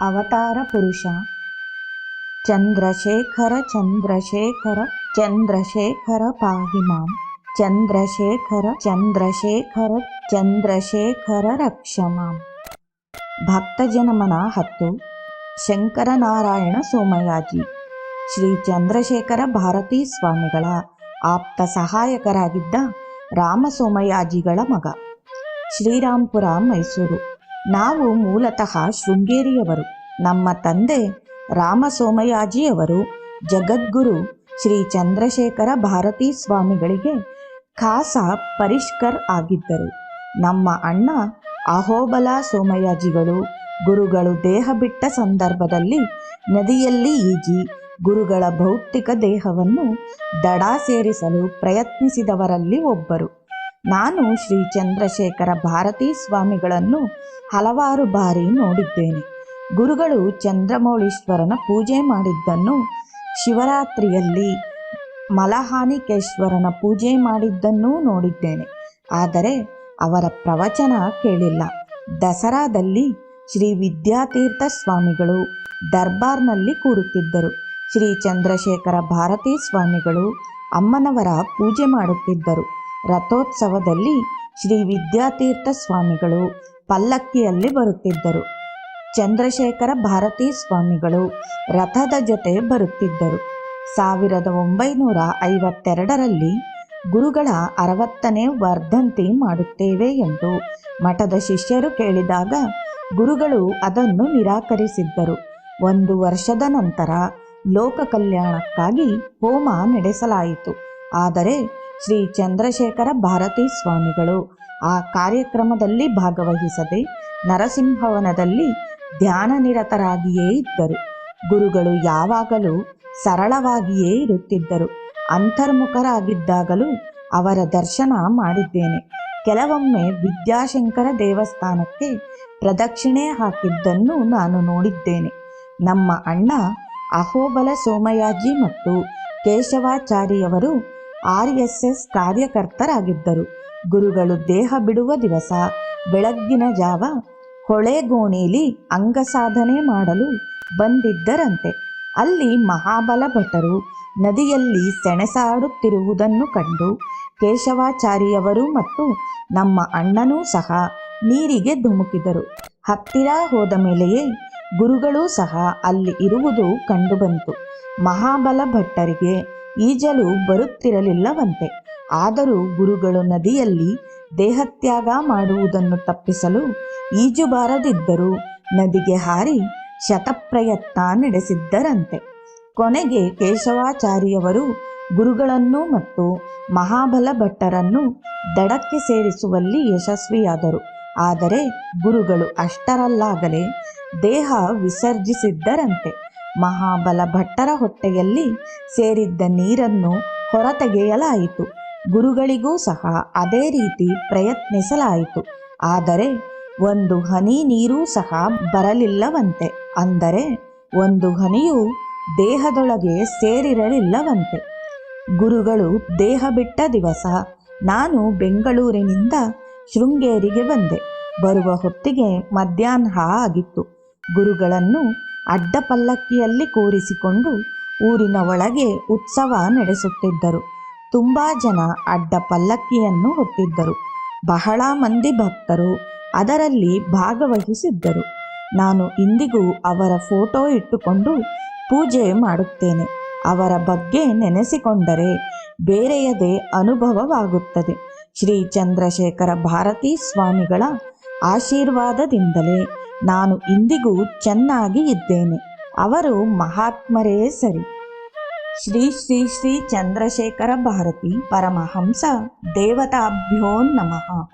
ಅವತಾರ ಪುರುಷ. ಚಂದ್ರಶೇಖರ ಚಂದ್ರಶೇಖರ ಚಂದ್ರಶೇಖರ ಪಾಹಿ ಮಾಂ ಚಂದ್ರಶೇಖರ ಚಂದ್ರಶೇಖರ ಚಂದ್ರಶೇಖರ ರಕ್ಷ ಮಾಂ ಭಕ್ತಜನಮನ ಹತ್ತು. ಶಂಕರನಾರಾಯಣ ಸೋಮಯಾಜಿ. ಶ್ರೀ ಚಂದ್ರಶೇಖರ ಭಾರತೀ ಸ್ವಾಮಿಗಳ ಆಪ್ತ ಸಹಾಯಕರಾಗಿದ್ದ ರಾಮಸೋಮಯಾಜಿಗಳ ಮಗ. ಶ್ರೀರಾಂಪುರ, ಮೈಸೂರು. ನಾವು ಮೂಲತಃ ಶೃಂಗೇರಿಯವರು. ನಮ್ಮ ತಂದೆ ರಾಮಸೋಮಯಾಜಿಯವರು, ಜಗದ್ಗುರು ಶ್ರೀ ಚಂದ್ರಶೇಖರ ಭಾರತೀ ಸ್ವಾಮಿಗಳಿಗೆ ಖಾಸ ಪರಿಷ್ಕರ್ ಆಗಿದ್ದರು. ನಮ್ಮ ಅಣ್ಣ ಅಹೋಬಲ ಸೋಮಯಾಜಿಗಳು ಗುರುಗಳು ದೇಹ ಬಿಟ್ಟ ಸಂದರ್ಭದಲ್ಲಿ ನದಿಯಲ್ಲಿ ಈಜಿ ಗುರುಗಳ ಭೌತಿಕ ದೇಹವನ್ನು ದಡ ಸೇರಿಸಲು ಪ್ರಯತ್ನಿಸಿದವರಲ್ಲಿ ಒಬ್ಬರು. ನಾನು ಶ್ರೀ ಚಂದ್ರಶೇಖರ ಭಾರತೀ ಸ್ವಾಮಿಗಳನ್ನು ಹಲವಾರು ಬಾರಿ ನೋಡಿದ್ದೇನೆ. ಗುರುಗಳು ಚಂದ್ರಮೌಳೀಶ್ವರನ ಪೂಜೆ ಮಾಡಿದ್ದನ್ನು, ಶಿವರಾತ್ರಿಯಲ್ಲಿ ಮಲಹಾನಿಕೇಶ್ವರನ ಪೂಜೆ ಮಾಡಿದ್ದನ್ನೂ ನೋಡಿದ್ದೇನೆ. ಆದರೆ ಅವರ ಪ್ರವಚನ ಕೇಳಿಲ್ಲ. ದಸರಾದಲ್ಲಿ ಶ್ರೀ ವಿದ್ಯಾತೀರ್ಥ ಸ್ವಾಮಿಗಳು ದರ್ಬಾರ್ನಲ್ಲಿ ಕೂರುತ್ತಿದ್ದರು. ಶ್ರೀ ಚಂದ್ರಶೇಖರ ಭಾರತೀ ಸ್ವಾಮಿಗಳು ಅಮ್ಮನವರ ಪೂಜೆ ಮಾಡುತ್ತಿದ್ದರು. ರಥೋತ್ಸವದಲ್ಲಿ ಶ್ರೀ ವಿದ್ಯಾತೀರ್ಥ ಸ್ವಾಮಿಗಳು ಪಲ್ಲಕ್ಕಿಯಲ್ಲಿ ಬರುತ್ತಿದ್ದರು. ಚಂದ್ರಶೇಖರ ಭಾರತೀ ಸ್ವಾಮಿಗಳು ರಥದ ಜೊತೆ ಬರುತ್ತಿದ್ದರು. ಸಾವಿರದ ಒಂಬೈನೂರ ಐವತ್ತೆರಡರಲ್ಲಿ ಗುರುಗಳ ಅರವತ್ತನೇ ವರ್ಧಂತಿ ಮಾಡುತ್ತೇವೆ ಎಂದು ಮಠದ ಶಿಷ್ಯರು ಕೇಳಿದಾಗ ಗುರುಗಳು ಅದನ್ನು ನಿರಾಕರಿಸಿದ್ದರು. ಒಂದು ವರ್ಷದ ನಂತರ ಲೋಕ ಕಲ್ಯಾಣಕ್ಕಾಗಿ ಹೋಮ ನಡೆಸಲಾಯಿತು. ಆದರೆ ಶ್ರೀ ಚಂದ್ರಶೇಖರ ಭಾರತೀ ಸ್ವಾಮಿಗಳು. ಆ ಕಾರ್ಯಕ್ರಮದಲ್ಲಿ ಭಾಗವಹಿಸದೆ ನರಸಿಂಹವನದಲ್ಲಿ ಧ್ಯಾನ ನಿರತರಾಗಿಯೇ ಇದ್ದರು. ಗುರುಗಳು ಯಾವಾಗಲೂ ಸರಳವಾಗಿಯೇ ಇರುತ್ತಿದ್ದರು. ಅಂತರ್ಮುಖರಾಗಿದ್ದಾಗಲೂ ಅವರ ದರ್ಶನ ಮಾಡಿದ್ದೇನೆ. ಕೆಲವೊಮ್ಮೆ ವಿದ್ಯಾಶಂಕರ ದೇವಸ್ಥಾನಕ್ಕೆ ಪ್ರದಕ್ಷಿಣೆ ಹಾಕಿದ್ದನ್ನು ನಾನು ನೋಡಿದ್ದೇನೆ. ನಮ್ಮ ಅಣ್ಣ ಅಹೋಬಲ ಸೋಮಯಾಜಿ ಮತ್ತು ಕೇಶವಾಚಾರ್ಯವರು ಆರ್ ಎಸ್ ಎಸ್ ಕಾರ್ಯಕರ್ತರಾಗಿದ್ದರು. ಗುರುಗಳು ದೇಹ ಬಿಡುವ ದಿವಸ, ಬೆಳಗ್ಗಿನ ಜಾವ ಹೊಳೆಗೋಣಿಲಿ ಅಂಗಸಾಧನೆ ಮಾಡಲು ಬಂದಿದ್ದರಂತೆ. ಅಲ್ಲಿ ಮಹಾಬಲ ಭಟರು ನದಿಯಲ್ಲಿ ಸೆಣಸಾಡುತ್ತಿರುವುದನ್ನು ಕಂಡು ಕೇಶವಾಚಾರಿಯವರು ಮತ್ತು ನಮ್ಮ ಅಣ್ಣನೂ ಸಹ ನೀರಿಗೆ ಧುಮುಕಿದರು. ಹತ್ತಿರ ಹೋದ ಮೇಲೆಯೇ ಗುರುಗಳೂ ಸಹ ಅಲ್ಲಿ ಇರುವುದು ಕಂಡುಬಂತು. ಮಹಾಬಲ ಭಟ್ಟರಿಗೆ ಈಜಲು ಬರುತ್ತಿರಲಿಲ್ಲವಂತೆ. ಆದರೂ ಗುರುಗಳು ನದಿಯಲ್ಲಿ ದೇಹತ್ಯಾಗ ಮಾಡುವುದನ್ನು ತಪ್ಪಿಸಲು ಈಜು ಬಾರದಿದ್ದರೂ ನದಿಗೆ ಹಾರಿ ಶತಪ್ರಯತ್ನ ನಡೆಸಿದ್ದರಂತೆ. ಕೊನೆಗೆ ಕೇಶವಾಚಾರ್ಯವರು ಗುರುಗಳನ್ನು ಮತ್ತು ಮಹಾಬಲ ಭಟ್ಟರನ್ನು ದಡಕ್ಕೆ ಸೇರಿಸುವಲ್ಲಿ ಯಶಸ್ವಿಯಾದರು. ಆದರೆ ಗುರುಗಳು ಅಷ್ಟರಲ್ಲಾಗಲೇ ದೇಹ ವಿಸರ್ಜಿಸಿದ್ದರಂತೆ. ಮಹಾಬಲ ಭಟ್ಟರ ಹೊಟ್ಟೆಯಲ್ಲಿ ಸೇರಿದ್ದ ನೀರನ್ನು ಹೊರತೆಗೆಯಲಾಯಿತು. ಗುರುಗಳಿಗೂ ಸಹ ಅದೇ ರೀತಿ ಪ್ರಯತ್ನಿಸಲಾಯಿತು. ಆದರೆ ಒಂದು ಹನಿ ನೀರೂ ಸಹ ಬರಲಿಲ್ಲವಂತೆ. ಅಂದರೆ ಒಂದು ಹನಿಯು ದೇಹದೊಳಗೆ ಸೇರಿರಲಿಲ್ಲವಂತೆ. ಗುರುಗಳು ದೇಹ ಬಿಟ್ಟ ದಿವಸ ನಾನು ಬೆಂಗಳೂರಿನಿಂದ ಶೃಂಗೇರಿಗೆ ಬಂದೆ. ಬರುವ ಹೊತ್ತಿಗೆ ಮಧ್ಯಾಹ್ನ ಆಗಿತ್ತು. ಗುರುಗಳನ್ನು ಅಡ್ಡ ಪಲ್ಲಕ್ಕಿಯಲ್ಲಿ ಕೂರಿಸಿಕೊಂಡು ಊರಿನ ಒಳಗೆ ಉತ್ಸವ ನಡೆಸುತ್ತಿದ್ದರು. ತುಂಬ ಜನ ಅಡ್ಡ ಪಲ್ಲಕ್ಕಿಯನ್ನು ಹೊತ್ತಿದ್ದರು. ಬಹಳ ಮಂದಿ ಭಕ್ತರು ಅದರಲ್ಲಿ ಭಾಗವಹಿಸಿದ್ದರು. ನಾನು ಇಂದಿಗೂ ಅವರ ಫೋಟೋ ಇಟ್ಟುಕೊಂಡು ಪೂಜೆ ಮಾಡುತ್ತೇನೆ. ಅವರ ಬಗ್ಗೆ ನೆನೆಸಿಕೊಂಡರೆ ಬೇರೆಯದೇ ಅನುಭವವಾಗುತ್ತದೆ. ಶ್ರೀ ಚಂದ್ರಶೇಖರ ಭಾರತೀ ಸ್ವಾಮಿಗಳ ಆಶೀರ್ವಾದದಿಂದಲೇ ನಾನು ಇಂದಿಗೂ ಚೆನ್ನಾಗಿ ಇದ್ದೇನೆ. ಅವರು ಮಹಾತ್ಮರೇ ಸರಿ. ಶ್ರೀ ಶ್ರೀ ಶ್ರೀ ಚಂದ್ರಶೇಖರ ಭಾರತಿ ಪರಮಹಂಸ ದೇವತಾಭ್ಯೋ ನಮಃ.